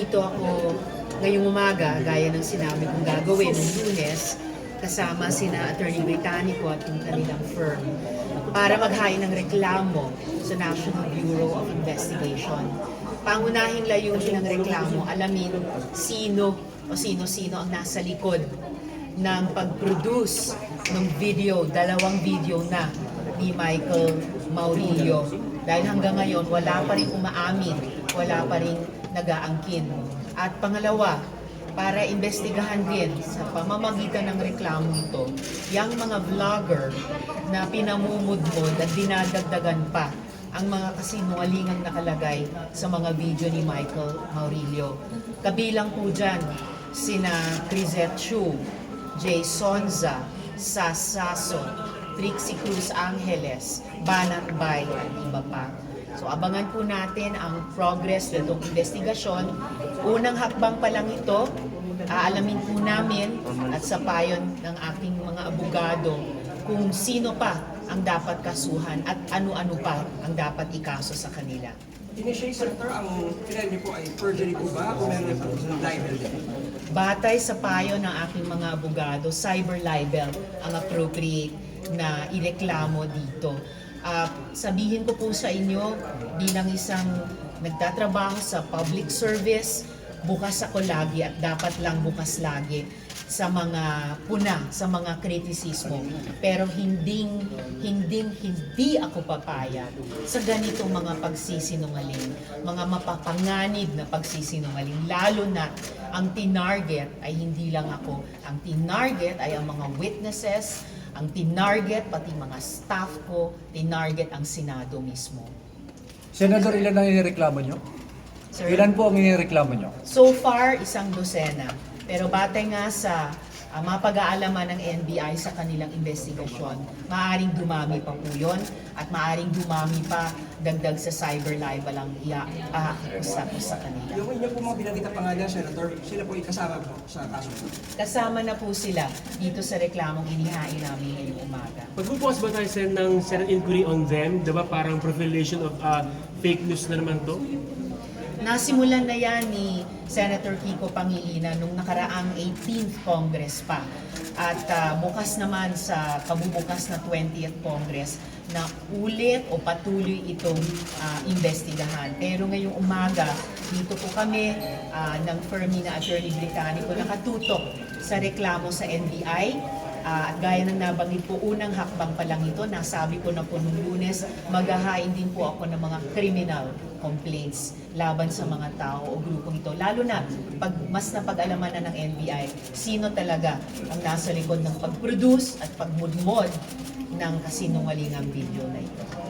nandito ako ngayong umaga, gaya ng sinabi kong gagawin ng lunes, kasama sina Attorney Britannico at yung kanilang firm para maghain ng reklamo sa National Bureau of Investigation. Pangunahing layunin ng reklamo, alamin sino o sino-sino ang nasa likod ng pag-produce ng video, dalawang video na ni Michael Maurilio. Dahil hanggang ngayon, wala pa rin umaamin, wala pa rin nag-aangkin. At pangalawa, para investigahan din sa pamamagitan ng reklamo ito, yung mga vlogger na pinamumudmod at dinadagdagan pa ang mga kasinungalingang nakalagay sa mga video ni Michael Maurilio. Kabilang po dyan sina Crisette Chu, Jay Sonza, Sasaso, Trixie Cruz Angeles, Banat Bay at iba pa. So abangan po natin ang progress nitong investigasyon. Unang hakbang pa lang ito, aalamin po namin at sa payon ng aking mga abogado kung sino pa ang dapat kasuhan at ano-ano pa ang dapat ikaso sa kanila. Initially, Senator, ang kinaya niyo po ay perjury po ba o meron po ng libel din? Batay sa payo ng aking mga abogado, cyber libel ang appropriate na ireklamo dito. Ah, sabihin ko po sa inyo, bilang isang nagtatrabaho sa public service, bukas ako lagi at dapat lang bukas lagi sa mga puna, sa mga kritisismo. Pero hindi, hindi, hindi ako papayag sa ganitong mga pagsisinungaling, mga mapapanganib na pagsisinungaling, lalo na ang tinarget ay hindi lang ako. Ang tinarget ay ang mga witnesses, ang tinarget pati mga staff ko, tinarget ang Senado mismo. Senador, ilan ang inireklamo nyo? Sir? Ilan po ang inireklamo nyo? So far, isang dosena. Pero batay nga sa uh, mapag-aalaman ng NBI sa kanilang investigasyon, maaaring dumami pa po yun at maaaring dumami pa dagdag sa cyber libel ang ia-accuse sa kanila. Yung inyo po mga binanggit na pangalan, Senator, sila po ay kasama po sa kaso. Kasama na po sila dito sa reklamong inihain namin ngayong umaga. Magbubukas ba tayo sir ng Senate inquiry on them? Di ba parang profilation of uh, fake news na naman to? Nasimulan na yan ni Senator Kiko Pangilinan nung nakaraang 18th Congress pa. At ah, bukas naman sa kabubukas na 20th Congress na ulit o patuloy itong ah, investigahan. Pero ngayong umaga, dito po kami ah, ng firm ni na Attorney Britannico nakatutok sa reklamo sa NBI Ah, at gaya ng nabanggit po, unang hakbang pa lang ito, nasabi ko na po nung lunes, maghahain din po ako ng mga criminal complaints laban sa mga tao o grupong ito. Lalo na, pag mas napag-alaman na ng NBI, sino talaga ang nasa likod ng pag-produce at pagmudmod ng kasinungalingang video na ito.